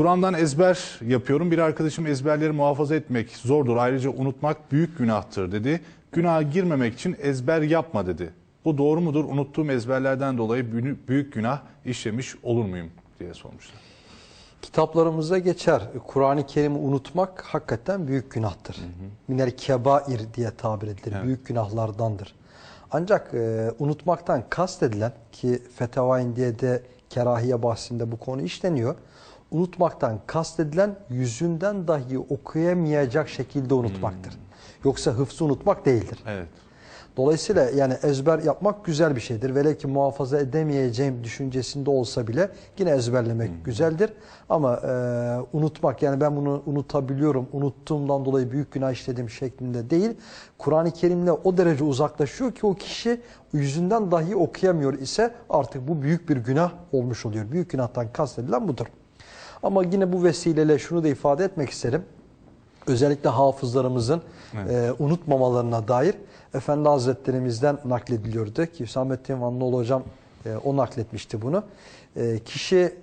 Kur'an'dan ezber yapıyorum. Bir arkadaşım ezberleri muhafaza etmek zordur. Ayrıca unutmak büyük günahtır dedi. Günaha girmemek için ezber yapma dedi. Bu doğru mudur? Unuttuğum ezberlerden dolayı büyü- büyük günah işlemiş olur muyum diye sormuşlar. Kitaplarımızda geçer. Kur'an-ı Kerim'i unutmak hakikaten büyük günahtır. Minel kebair diye tabir edilir. Evet. Büyük günahlardandır. Ancak e, unutmaktan kastedilen ki Fetavain diye de kerahiye bahsinde bu konu işleniyor. Unutmaktan kastedilen yüzünden dahi okuyamayacak şekilde unutmaktır. Yoksa hıfzı unutmak değildir. Evet. Dolayısıyla yani ezber yapmak güzel bir şeydir. Velev ki muhafaza edemeyeceğim düşüncesinde olsa bile yine ezberlemek güzeldir. Ama e, unutmak yani ben bunu unutabiliyorum, unuttuğumdan dolayı büyük günah işledim şeklinde değil. Kur'an-ı Kerim'le o derece uzaklaşıyor ki o kişi yüzünden dahi okuyamıyor ise artık bu büyük bir günah olmuş oluyor. Büyük günahtan kastedilen budur. Ama yine bu vesileyle şunu da ifade etmek isterim özellikle hafızlarımızın e, unutmamalarına dair Efendi Hazretlerimizden naklediliyordu ki Hüsamettin Vanlıoğlu hocam e, o nakletmişti bunu. E, kişi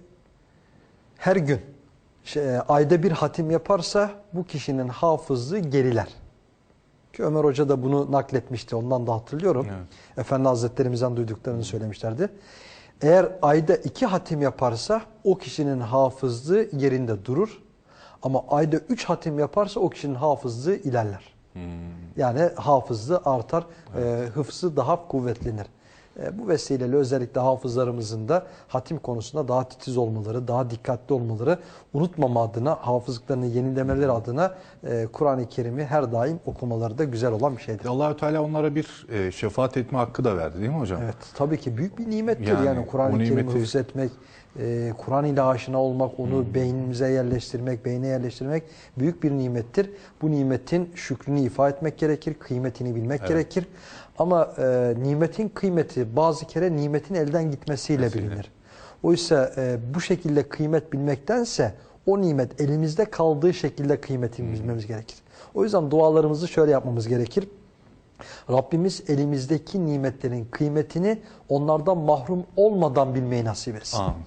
her gün şey, e, ayda bir hatim yaparsa bu kişinin hafızlığı geriler. Ki Ömer Hoca da bunu nakletmişti. Ondan da hatırlıyorum. Evet. Efendi Hazretlerimizden duyduklarını söylemişlerdi. Eğer ayda iki hatim yaparsa o kişinin hafızlığı yerinde durur. Ama ayda üç hatim yaparsa o kişinin hafızlığı ilerler. Yani hafızlığı artar, e, hıfzı daha kuvvetlenir. E, bu vesileyle özellikle hafızlarımızın da hatim konusunda daha titiz olmaları, daha dikkatli olmaları, unutmama adına, hafızlıklarını yenilemeleri adına e, Kur'an-ı Kerim'i her daim okumaları da güzel olan bir şeydir. Allahü Teala onlara bir e, şefaat etme hakkı da verdi değil mi hocam? Evet, tabii ki büyük bir nimettir yani, Yani Kur'an-ı Kerim'i nimeti- Kur'an ile aşina olmak, onu beynimize yerleştirmek, beyne yerleştirmek büyük bir nimettir. Bu nimetin şükrünü ifa etmek gerekir, kıymetini bilmek gerekir. Ama e, nimetin kıymeti bazı kere nimetin elden gitmesiyle Gitmesiyle. bilinir. Oysa e, bu şekilde kıymet bilmektense o nimet elimizde kaldığı şekilde kıymetini bilmemiz gerekir. O yüzden dualarımızı şöyle yapmamız gerekir. Rabbimiz elimizdeki nimetlerin kıymetini onlardan mahrum olmadan bilmeyi nasip etsin. Amin.